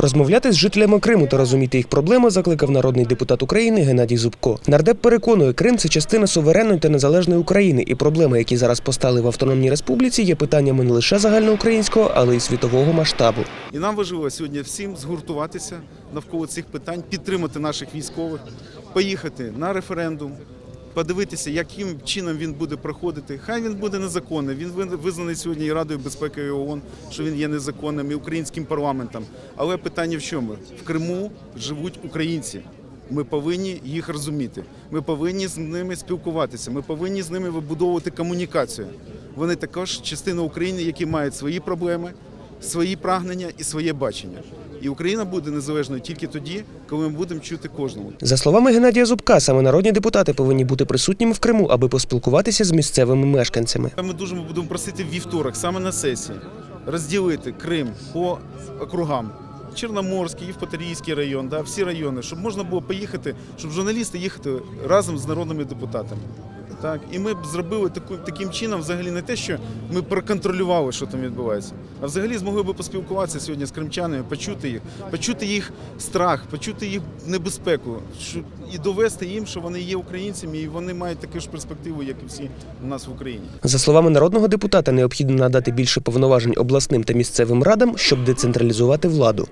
Розмовляти з жителями Криму та розуміти їх проблеми закликав народний депутат України Геннадій Зубко. Нардеп переконує, Крим це частина суверенної та незалежної України, і проблеми, які зараз постали в Автономній Республіці, є питаннями не лише загальноукраїнського, але й світового масштабу. І нам важливо сьогодні всім згуртуватися навколо цих питань, підтримати наших військових, поїхати на референдум, подивитися, яким чином він буде проходити. Хай він буде незаконний. Він визнаний сьогодні і Радою безпеки ООН, що він є незаконним, і українським парламентом. Але питання в чому? В Криму живуть українці. Ми повинні їх розуміти. Ми повинні з ними спілкуватися. Ми повинні з ними вибудовувати комунікацію. Вони також частина України, які мають свої проблеми, свої прагнення і своє бачення. І Україна буде незалежною тільки тоді, коли ми будемо чути кожному. За словами Геннадія Зубка, саме народні депутати повинні бути присутніми в Криму, аби поспілкуватися з місцевими мешканцями. Ми дуже будемо просити вівторок, саме на сесії, розділити Крим по округам. Чорноморський, Євпаторійський район, да, всі райони, щоб можна було поїхати, щоб журналісти їхати разом з народними депутатами. Так, і ми б зробили таку, таким чином, взагалі не те, що ми проконтролювали, що там відбувається, а взагалі змогли би поспілкуватися сьогодні з кримчанами, почути їх, почути їх страх, почути їх небезпеку, що, і довести їм, що вони є українцями, і вони мають таку ж перспективу, як і всі у нас в Україні. За словами народного депутата, необхідно надати більше повноважень обласним та місцевим радам, щоб децентралізувати владу.